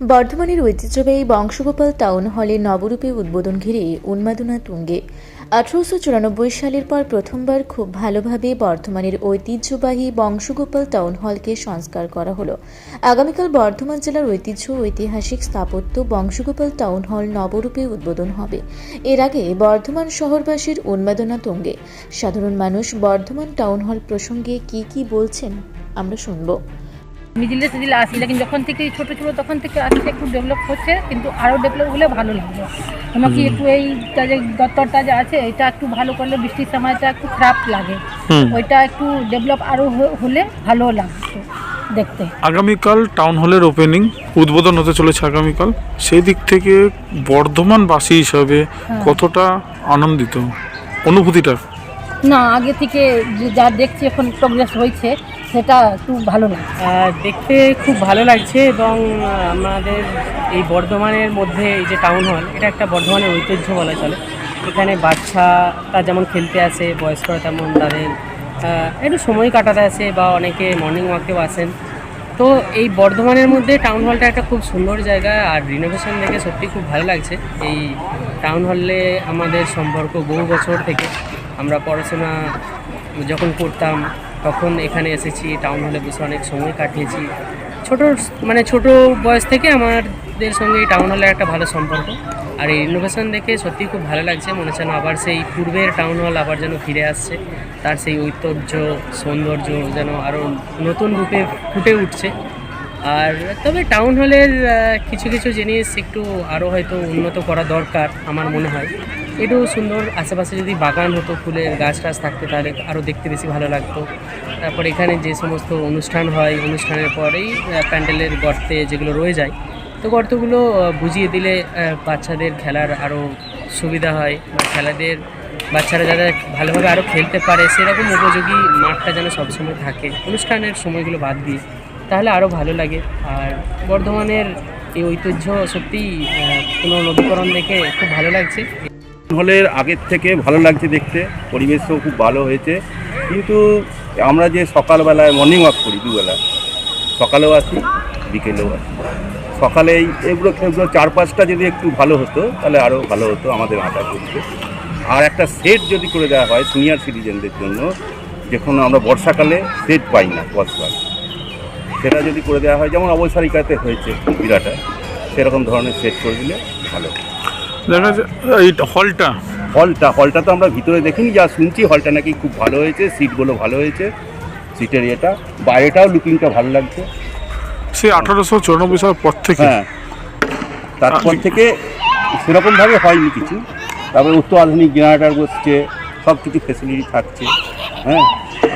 বর্ধমানের ঐতিহ্যবাহী বংশগোপাল টাউন হলে নবরূপে উদ্বোধন ঘিরে উন্মাদনা তুঙ্গে। আঠারোশো চুরানব্বই সালের পর প্রথমবার খুব ভালোভাবে বর্ধমানের ঐতিহ্যবাহী বংশগোপাল টাউন হলকে সংস্কার করা হলো। আগামীকাল বর্ধমান জেলার ঐতিহ্য ঐতিহাসিক স্থাপত্য বংশগোপাল টাউন হল নবরূপে উদ্বোধন হবে। এর আগে বর্ধমান শহরবাসীর উন্মাদনা তুঙ্গে। সাধারণ মানুষ বর্ধমান টাউন হল প্রসঙ্গে কি কি বলছেন আমরা শুনব। মিডিলে সিডিলে আসি। লেকিন যখন থেকে ছোট ছোট তখন থেকে আসছে একটু ডেভেলপ হচ্ছে কিন্তু আরও ডেভেলপ হলে ভালো লাগবে। কেন কি একটু এইটা যে দত্তরটা যে আছে এটা একটু ভালো করলে বৃষ্টির সময়টা একটু খারাপ লাগে। ওইটা একটু ডেভেলপ আরও হলে ভালো লাগতো দেখতে। আগামীকাল টাউন হলের ওপেনিং উদ্বোধন হতে চলেছে আগামীকাল। সেই দিক থেকে বর্ধমানবাসী হিসাবে কতটা আনন্দিত? অনুভূতিটা? না আগে থেকে যে যা দেখছি এখন প্রোগ্রেস হয়েছে। সেটা একটু ভালো লাগে। দেখতে খুব ভালো লাগছে এবং আমাদের এই বর্ধমানের মধ্যে এই যে টাউন হল এটা একটা বর্ধমানের ঐতিহ্য বলা চলে। এখানে বাচ্চা বাচ্চারা যেমন খেলতে আসে, বয়স্করা তেমন তাদের একটু সময় কাটাতে আসে বা অনেকে মর্নিং ওয়াকেও আসেন। তো এই বর্ধমানের মধ্যে টাউন হলটা একটা খুব সুন্দর জায়গা আর রিনোভেশন দেখে সত্যি খুব ভালো লাগছে। এই টাউন হলে আমাদের সম্পর্ক বহু বছর থেকে আমরা পড়াশোনা যখন করতাম তখন এখানে এসেছি টাউন হলে বসে অনেক সময় কাটিয়েছি। ছোট মানে ছোট বয়স থেকে আমাদের সঙ্গে এই টাউন হলের একটা ভালো সম্পর্ক। আর এই ইনোভেশন দেখে সত্যি খুব ভালো লাগছে, মনে হচ্ছে আবার সেই পূর্বের টাউন হল আবার যেন ফিরে আসছে। তার সেই ঐতিহ্য, সৌন্দর্য যেন আরও নতুন রূপে ফুটে উঠছে। আর তবে টাউন হলের কিছু কিছু জিনিস একটু আরও হয়তো উন্নত করা দরকার, আমার মনে হয়। একটু সুন্দর। আশেপাশে যদি বাগান হতো, ফুলের গাছ টাছ থাকতো, তাহলে আরও দেখতে বেশি ভালো লাগতো। তারপর এখানে যে সমস্ত অনুষ্ঠান হয়, অনুষ্ঠানের পরেই প্যান্ডেলের গর্তে যেগুলো রয়ে যায়, তো গর্তগুলো বুঝিয়ে দিলে বাচ্চাদের খেলার আরও সুবিধা হয়। বা খেলাদের, বাচ্চারা যারা ভালোভাবে আরও খেলতে পারে, সেরকম উপযোগী মাঠটা যেন সবসময় থাকে। অনুষ্ঠানের সময়গুলো বাদ দিয়ে, তাহলে আরও ভালো লাগে। আর বর্ধমানের এই ঐতিহ্য সত্যিই কোনো নবীকরণ দেখে খুব ভালো লাগছে। হলের আগের থেকে ভালো লাগছে দেখতে। পরিবেশও খুব ভালো হয়েছে। কিন্তু আমরা যে সকালবেলায় মর্নিং ওয়াক করি দুবেলা, সকালেও আসি, বিকেলেও আসি। সকালে এগুলো এগুলো চার পাঁচটা যদি একটু ভালো হতো, তাহলে আরও ভালো হতো আমাদের হাঁটা করতে আর একটা সেট যদি করে দেওয়া হয় সিনিয়র সিটিজেনদের জন্য যখন আমরা বর্ষাকালে সেট পাই না বসবার সেটা যদি করে দেওয়া হয়, যেমন অবসরিকাতে হয়েছে বিরাটা, সেরকম ধরনের সেট করে দিলে ভালো। দেখা এই হলটা। হলটা হলটা তো আমরা ভিতরে দেখিনি যা শুনছি হলটা নাকি খুব ভালো হয়েছে সিটগুলো ভালো হয়েছে সিটের ইয়েটা। বাইরেটাও লুকিংটা ভালো লাগছে। সে আঠারোশো চুরানব্বই সালের পর থেকে। হ্যাঁ। তারপর থেকে সেরকমভাবে হয়নি কিছু। তারপরে উচ্চ আধুনিক জেনারেটার বসছে সব কিছু ফেসিলিটি থাকছে হ্যাঁ।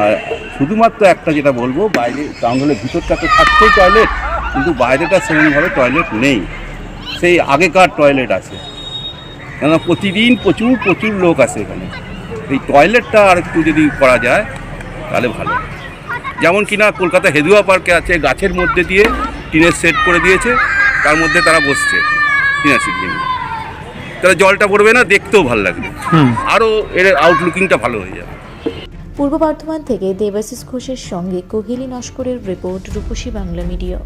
আর শুধুমাত্র একটা যেটা বলব বাইরে টাউনের ভিতরটা তো থাকছেই টয়লেট কিন্তু বাইরেটা সেরকমভাবে টয়লেট নেই। সেই আগেকার টয়লেট আছে। কেন প্রতিদিন প্রচুর প্রচুর লোক আসে এখানে। এই টয়লেটটা আর একটু যদি করা যায় তাহলে ভালো। যেমন কিনা কলকাতা হেদুয়া পার্কে আছে গাছের মধ্যে দিয়ে টিনের সেট করে দিয়েছে তার মধ্যে তারা বসছে টিনের সেট নিয়ে তাহলে জলটা পড়বে না দেখতেও ভালো লাগবে। আরও এর আউটলুকিংটা ভালো হয়ে যাবে। পূর্ব বর্ধমান থেকে দেবাশিস ঘোষের সঙ্গে কোহিলি নস্করের রিপোর্ট রূপসী বাংলা মিডিয়া